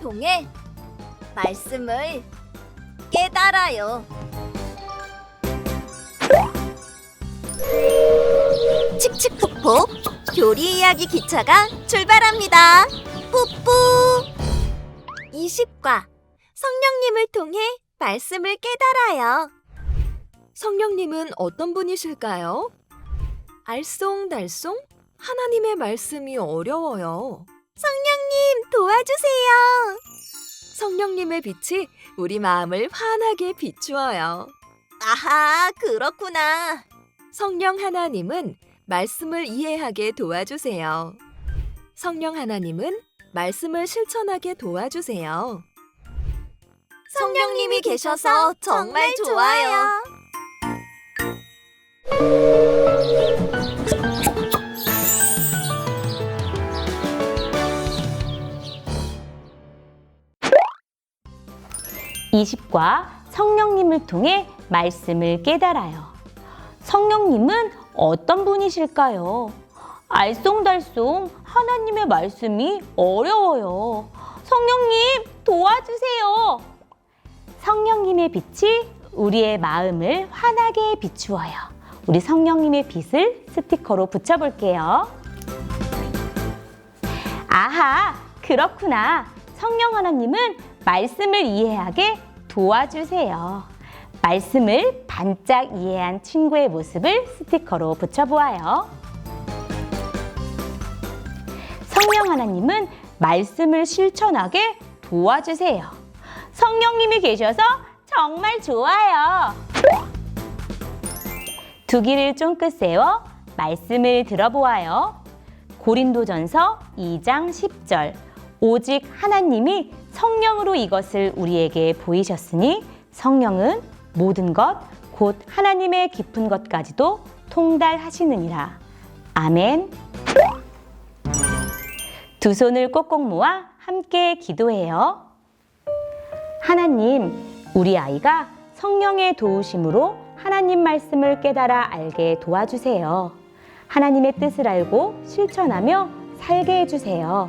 통해 말씀을 깨달아요. 칙칙폭폭 교리 이야기 기차가 출발합니다. 뿌뿌 20과 성령님을 통해 말씀을 깨달아요. 성령님은 어떤 분이실까요? 알쏭달쏭 하나님의 말씀이 어려워요. 성령님 도와주세요. 성령님의 빛이 우리 마음을 환하게 비추어요. 아하, 그렇구나. 성령 하나님은 말씀을 이해하게 도와주세요. 성령 하나님은 말씀을 실천하게 도와주세요. 성령님이 계셔서 정말 좋아요. 이십 과 성령님을 통해 말씀을 깨달아요. 성령님은 어떤 분이실까요? 알쏭달쏭 하나님의 말씀이 어려워요. 성령님 도와주세요. 성령님의 빛이 우리의 마음을 환하게 비추어요. 우리 성령님의 빛을 스티커로 붙여볼게요. 아하, 그렇구나. 성령 하나님은 말씀을 이해하게 도와주세요. 말씀을 반짝 이해한 친구의 모습을 스티커로 붙여보아요. 성령 하나님은 말씀을 실천하게 도와주세요. 성령님이 계셔서 정말 좋아요. 두 귀를 쫑긋 세워 말씀을 들어보아요. 고린도전서 2장 10절 오직 하나님이 성령으로 이것을 우리에게 보이셨으니 성령은 모든 것 곧 하나님의 깊은 것까지도 통달하시느니라. 아멘. 두 손을 꼭꼭 모아 함께 기도해요. 하나님, 우리 아이가 성령의 도우심으로 하나님 말씀을 깨달아 알게 도와주세요. 하나님의 뜻을 알고 실천하며 살게 해주세요.